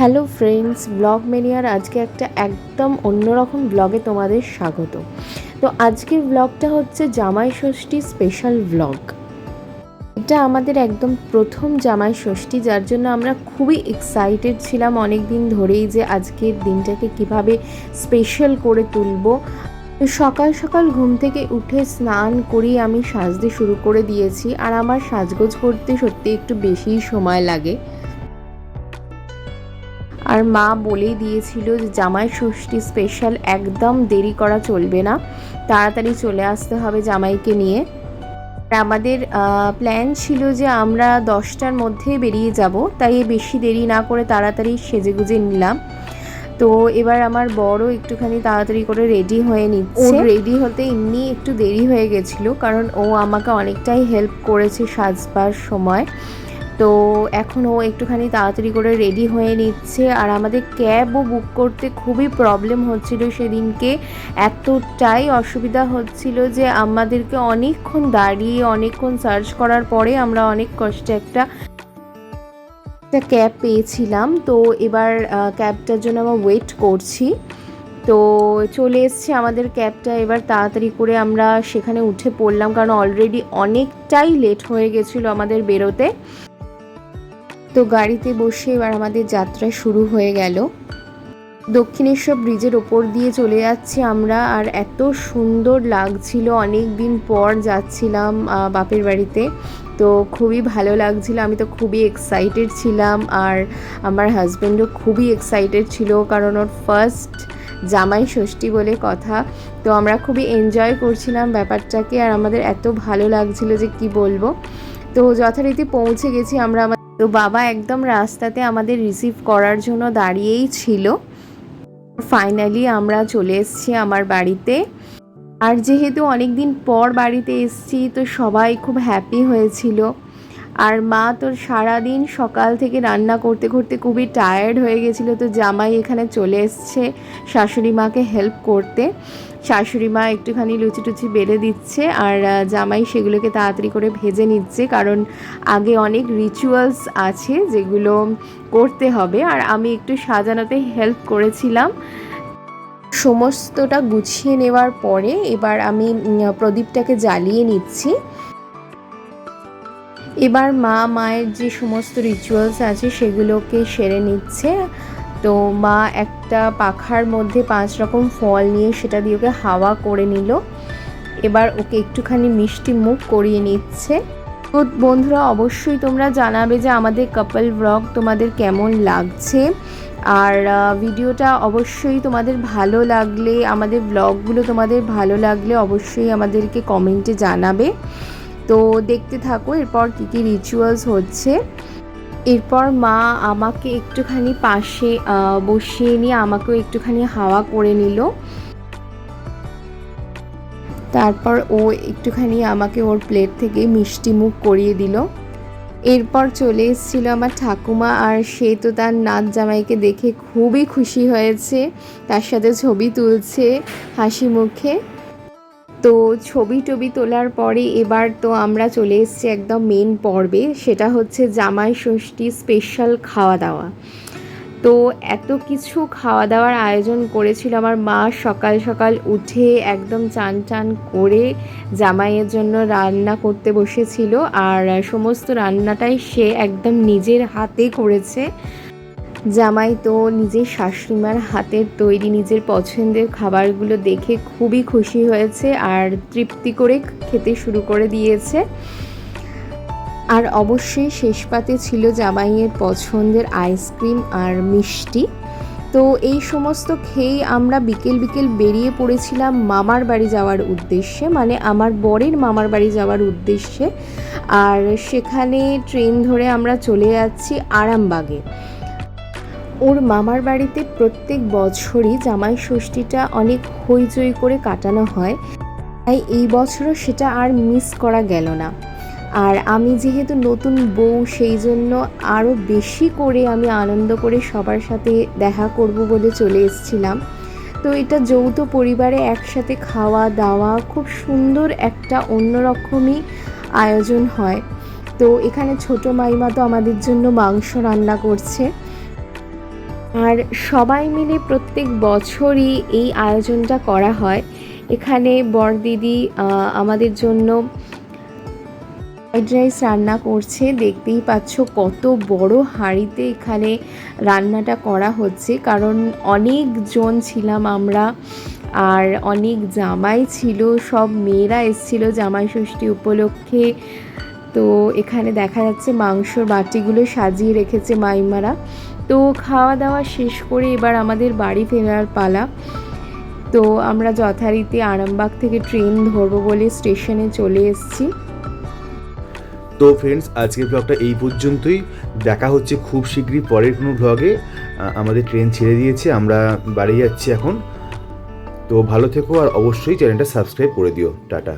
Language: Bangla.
হ্যালো ফ্রেন্ডস, ব্লগ মেনিয়ার আজকে একটা একদম অন্যরকম ব্লগে তোমাদের স্বাগত। তো আজকের ব্লগটা হচ্ছে জামাই ষষ্ঠী স্পেশাল ব্লগ এটা আমাদের একদম প্রথম জামাই ষষ্ঠী, যার জন্য আমরা খুবই এক্সাইটেড ছিলাম অনেক দিন ধরেই যে আজকের দিনটাকে কীভাবে স্পেশাল করে তুলবো। সকাল সকাল ঘুম থেকে উঠে স্নান করেই আমি, সাজতে শুরু করে দিয়েছি। আর আমার সাজগোজ করতে সত্যি একটু বেশিই সময় লাগে। আর মা বলেই দিয়েছিল যে জামাই ষষ্ঠী স্পেশাল একদম দেরি করা চলবে না। তাড়াতাড়ি চলে আসতে হবে জামাইকে নিয়ে। আর আমাদের প্ল্যান ছিল যে আমরা দশটার মধ্যে বেরিয়ে যাব তাই বেশি দেরি না করে তাড়াতাড়ি সেজে গুজে নিলাম। তো এবার আমার বড় একটুখানি তাড়াতাড়ি করে রেডি হয়ে নিচ্ছে। রেডি হতে এমনি একটু দেরি হয়ে গেছিল কারণ ও আমাকে অনেকটাই হেল্প করেছে সাজবার সময়। তো এখন ও একটুখানি তাড়াতাড়ি করে রেডি হয়ে নিচ্ছে। আর আমাদের ক্যাবও বুক করতে খুবই প্রবলেম হচ্ছিল সেদিনকে। এতটাই অসুবিধা হচ্ছিল যে আমাদেরকে অনেকক্ষণ দাঁড়িয়ে, অনেকক্ষণ সার্চ করার পরে আমরা অনেক কষ্টে একটা একটা ক্যাব পেয়েছিলাম। তো এবার ক্যাবটার জন্য আমরা ওয়েট করছি। তো চলে এসছে আমাদের ক্যাবটা এবার তাড়াতাড়ি করে আমরা সেখানে উঠে পড়লাম। কারণ অলরেডি অনেকটাই লেট হয়ে গেছিল আমাদের বেরোতে। তো গাড়িতে বসে এবার আমাদের যাত্রা শুরু হয়ে গেল। দক্ষিণেশ্বর ব্রিজের ওপর দিয়ে চলে যাচ্ছি আমরা, আর এত সুন্দর লাগছিল। অনেক দিন পর যাচ্ছিলাম বাপের বাড়িতে। তো খুবই ভালো লাগছিল। আমি তো খুবই এক্সাইটেড ছিলাম, আর আমার হাজব্যান্ডও খুবই এক্সাইটেড ছিল, কারণ ওর ফার্স্ট জামাই ষষ্ঠী বলে কথা। তো আমরা খুবই এনজয় করছিলাম ব্যাপারটাকে, আর আমাদের এত ভালো লাগছিল যে কি বলব। তো যথারীতি পৌঁছে গেছি আমরা তো বাবা একদম রাস্তাতে আমাদের রিসিভ করার জন্য দাঁড়িয়েই ছিল। ফাইনালি আমরা চলে এসেছি আমার বাড়িতে। আর যেহেতু অনেক দিন পর বাড়িতে এসছি, তো সবাই খুব হ্যাপি হয়েছিল। আর মা তোর সারাদিন সকাল থেকে রান্না করতে করতে খুবই টায়ার্ড হয়ে গেছিল। তো জামাই এখানে চলে এসছে শাশুড়ি মাকে হেল্প করতে। শাশুড়ি মা একটুখানি লুচি টুচি বেড়ে দিচ্ছে আর জামাই সেগুলোকে তাড়াতাড়ি করে ভেজে নিচ্ছে কারণ আগে অনেক রিচুয়ালস আছে যেগুলো করতে হবে আর আমি একটু সাজানোতে হেল্প করেছিলাম। সমস্তটা গুছিয়ে নেওয়ার পরে এবার আমি প্রদীপটাকে জ্বালিয়ে নিচ্ছি। এবার মা, মায়ের যে সমস্ত রিচুয়ালস আছে সেগুলোকে সেরে নিচ্ছে। তো মা একটা পাখার মধ্যে পাঁচ রকম ফল নিয়ে সেটা দিয়ে ওকে হাওয়া করে নিল। এবার ওকে একটুখানি মিষ্টি মুখ করিয়ে নিচ্ছে। তো বন্ধুরা, অবশ্যই তোমরা জানাবে যে আমাদের কাপল ব্লগ তোমাদের কেমন লাগছে। আর ভিডিওটা অবশ্যই তোমাদের ভালো লাগলে, আমাদের ব্লগগুলো তোমাদের ভালো লাগলে অবশ্যই আমাদেরকে কমেন্টে জানাবে। তো দেখতে থাকো, এরপর কী কী রিচুয়ালস হচ্ছে। এরপর মা আমাকে একটুখানি পাশে বসিয়ে নিয়ে আমাকেও একটুখানি হাওয়া করে নিল। তারপর ও একটুখানি আমাকে ওর প্লেট থেকে মিষ্টি মুখ করিয়ে দিল। এরপর চলে এসেছিল আমার ঠাকুমা, আর সে তো তার নাচ জামাইকে দেখে খুবই খুশি হয়েছে। তার সাথে ছবি তুলছে হাসি মুখে। তো ছবি টবি তোলার পরে এবার তো আমরা চলে এসেছি একদম মেন পর্বে, সেটা হচ্ছে জামাই ষষ্ঠী স্পেশাল খাওয়া দাওয়া। তো এত কিছু খাওয়া দাওয়ার আয়োজন করেছিল আমার মা সকাল সকাল উঠে একদম চান টান করে জামাইয়ের জন্য রান্না করতে বসেছিল, আর সমস্ত রান্নাটাই সে একদম নিজের হাতে করেছে। জামাই তো নিজের শাশুড়িমার হাতের তৈরি নিজের পছন্দের খাবারগুলো দেখে খুবই খুশি হয়েছে আর তৃপ্তি করে খেতে শুরু করে দিয়েছে। আর অবশ্যই শেষ পাতে ছিল জামাইয়ের পছন্দের আইসক্রিম আর মিষ্টি। তো এই সমস্ত খেয়েই আমরা বিকেল বিকেল বেরিয়ে পড়েছিলাম মামার বাড়ি যাওয়ার উদ্দেশ্যে মানে আমার বরের মামার বাড়ি যাওয়ার উদ্দেশ্যে। আর সেখানে ট্রেন ধরে আমরা চলে যাচ্ছি আরামবাগে। ওর মামার বাড়িতে প্রত্যেক বছরই জামাই ষষ্ঠীটা অনেক হইচই করে কাটানো হয়। তাই এই বছরও সেটা আর মিস করা গেল না। আর আমি যেহেতু নতুন বউ, সেই জন্য আরও বেশি করে আমি আনন্দ করে সবার সাথে দেখা করব বলে চলে এসেছিলাম। তো এটা যৌথ পরিবারে একসাথে খাওয়া দাওয়া খুব সুন্দর একটা অন্যরকমই আয়োজন হয়। তো এখানে ছোটো মাইমা তো আমাদের জন্য মাংস রান্না করছে। আর সবাই মিলে প্রত্যেক বছরই এই আয়োজনটা করা হয়। এখানে বরদিদি আমাদের জন্য ফ্রাইড রাইস রান্না করছে। দেখতেই পাচ্ছ কত বড় হাঁড়িতে এখানে রান্নাটা করা হচ্ছে। কারণ অনেক জন ছিলাম আমরা আর অনেক জামাই ছিল, সব মেয়েরা এসেছিল জামাই ষষ্ঠী উপলক্ষে। তো এখানে দেখা যাচ্ছে মাংসর বাটিগুলো সাজিয়ে রেখেছে মাইমারা। তো খাওয়া দাওয়া শেষ করে এবার আমাদের বাড়ি ফেরার পালা। তো আমরা যথারীতি আরামবাগ থেকে ট্রেন ধরবো বলে স্টেশনে চলে এসেছি। তো ফ্রেন্ডস আজকের ব্লগটা এই পর্যন্তই। দেখা হচ্ছে খুব শীঘ্রই পরের কোনো ব্লগে আমাদের ট্রেন ছেড়ে দিয়েছে, আমরা বাড়ি যাচ্ছি এখন। তো ভালো থেকো আর অবশ্যই চ্যানেলটা সাবস্ক্রাইব করে দিও। টাটা।